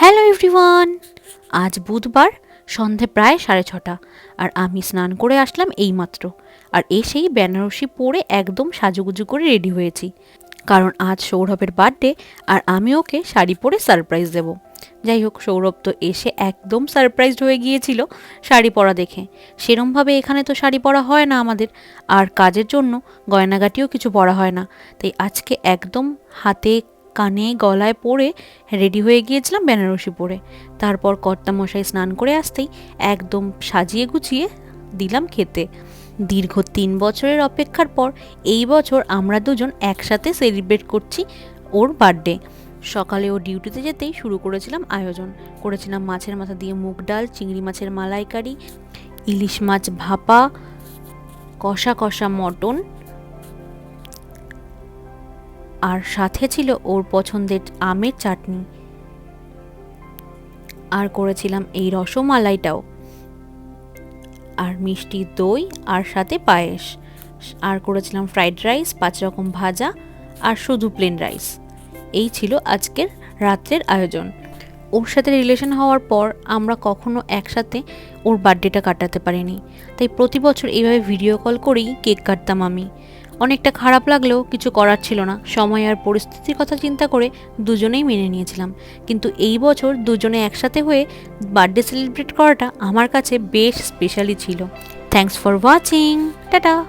Hello everyone, আজ বুধবার সন্ধে প্রায় সাড়ে ছটা, আর আমি স্নান করে আসলাম এইমাত্র, আর এসেই বেনারসি পরে একদম সাজুগুজু করে রেডি হয়েছি, কারণ আজ সৌরভের বার্থডে, আর আমি ওকে শাড়ি পরে সারপ্রাইজ দেব। যাই হোক, সৌরভ তো এসে একদম সারপ্রাইজড হয়ে গিয়েছিল শাড়ি পরা দেখে। সেরমভাবে এখানে তো শাড়ি পরা হয় না আমাদের, আর কাজের জন্য গয়নাগাটিও কিছু পরা হয় না, তাই আজকে একদম হাতে কানে, গলায় পরে রেডি হয়ে গিয়েছিলাম বেনারসি পরে। তারপর কর্তামশাই স্নান করে আসতেই একদম সাজিয়ে গুছিয়ে দিলাম খেতে। দীর্ঘ তিন বছরের অপেক্ষার পর এই বছর আমরা দুজন একসাথে সেলিব্রেট করছি ওর বার্থডে সকালে ও ডিউটিতে যেতেই শুরু করেছিলাম আয়োজন। করেছিলাম মাছের মাথা দিয়ে মুগ ডাল, চিংড়ি মাছের মালাইকারি, ইলিশ মাছ ভাপা, কষা কষা মটন আর সাথে ছিল ওর পছন্দের আমের চাটনি। আর করেছিলাম এই রসমালাইটাও। আর মিষ্টি দই, আর সাথে পায়েস। আর করেছিলাম ফ্রাইড রাইস, পাঁচ রকম ভাজা, আর শুধু প্লেন রাইস। এই ছিল আজকের রাত্রের আয়োজন। ওর সাথে রিলেশন হওয়ার পর আমরা কখনো একসাথে ওর বার্থডেটা কাটাতে পারিনি। তাই প্রতি বছর এইভাবে ভিডিও কল করেই কেক কাটতাম আমি। অনেকটা খারাপ লাগলেও কিছু করার ছিল না। সময় আর পরিস্থিতির কথা চিন্তা করে দুজনেই মেনে নিয়েছিলাম। কিন্তু এই বছর দুজনে একসাথে হয়ে বার্থডে সেলিব্রেট করাটা আমার কাছে বেশ স্পেশালি ছিল। Thanks for watching tata.